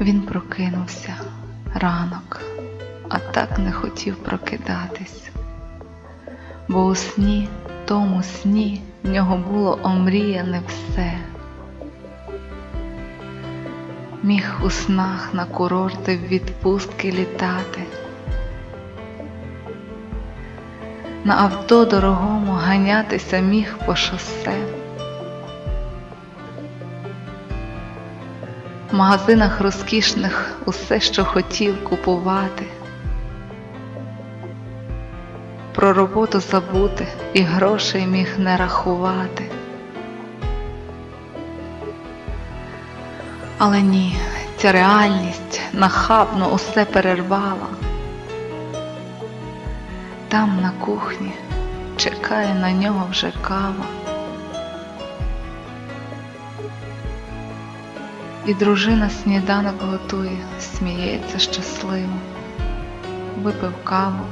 Він прокинувся ранок, а так не хотів прокидатись, бо у сні, тому сні, в нього було омріяне все. Міг у снах на курорти в відпустки літати, на авто дорогому ганятися міг по шосе. В магазинах розкішних усе, що хотів купувати. Про роботу забути і грошей міг не рахувати. Але ні, ця реальність нахабно усе перервала. Там на кухні чекає на нього вже кава. І дружина сніданок готує, сміється щасливо, випив каву,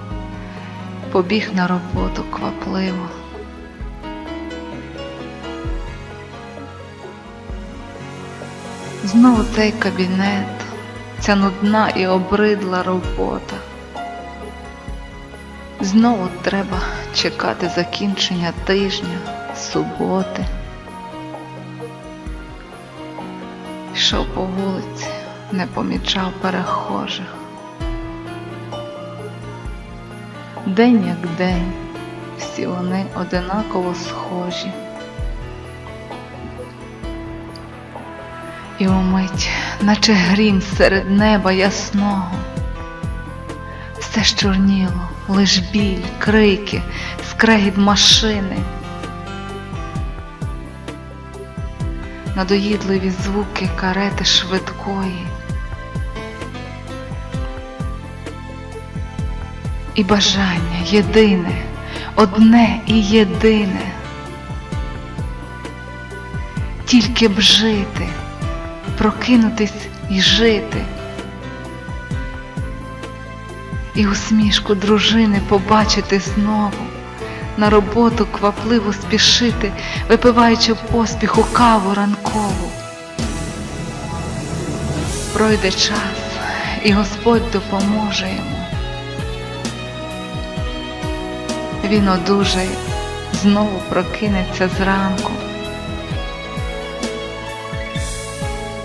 побіг на роботу квапливо. Знову цей кабінет, ця нудна і обридла робота. Знову треба чекати закінчення тижня, суботи. Йшов по вулиці, не помічав перехожих. День як день, всі вони одинаково схожі. І умить, наче грім серед неба ясного, все чорніло, лиш біль, крики, скрегіт машини. Надоїдливі звуки карети швидкої. І бажання єдине, одне і єдине. Тільки б жити, прокинутись і жити. І усмішку дружини побачити знову на роботу квапливо спішити, випиваючи поспіху каву ранкову. Пройде час, і Господь допоможе йому. Він одужає, знову прокинеться зранку.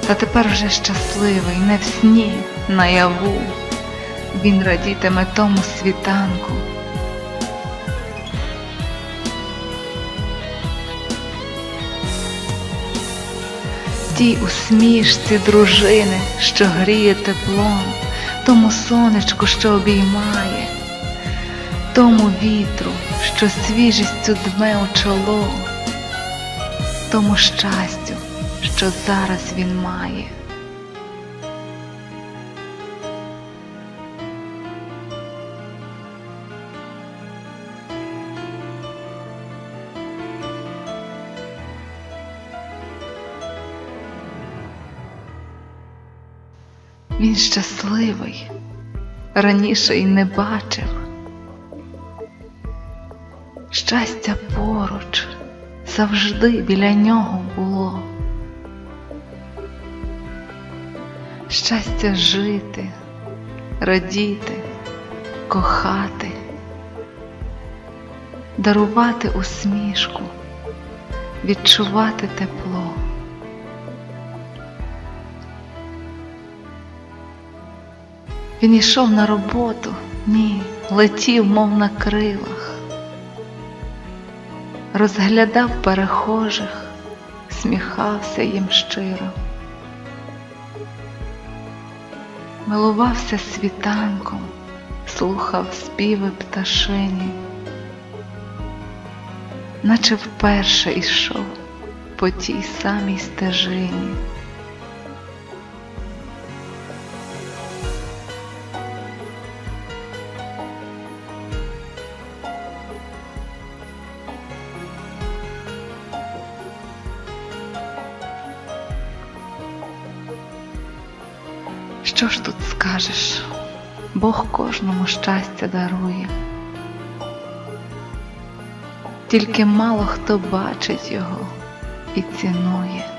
Та тепер вже щасливий, не в сні, наяву. Він радітиме тому світанку. Тій усмішці дружини, що гріє теплом, тому сонечку, що обіймає, тому вітру, що свіжістю дме у чоло, тому щастю, що зараз він має. Він щасливий, раніше й не бачив. Щастя поруч завжди біля нього було. Щастя жити, радіти, кохати, дарувати усмішку, відчувати тепло. Він йшов на роботу, ні, летів, мов на крилах, розглядав перехожих, сміхався їм щиро, милувався світанком, слухав співи пташині, наче вперше йшов по тій самій стежині. Що ж тут скажеш? Бог кожному щастя дарує. Тільки мало хто бачить його і цінує.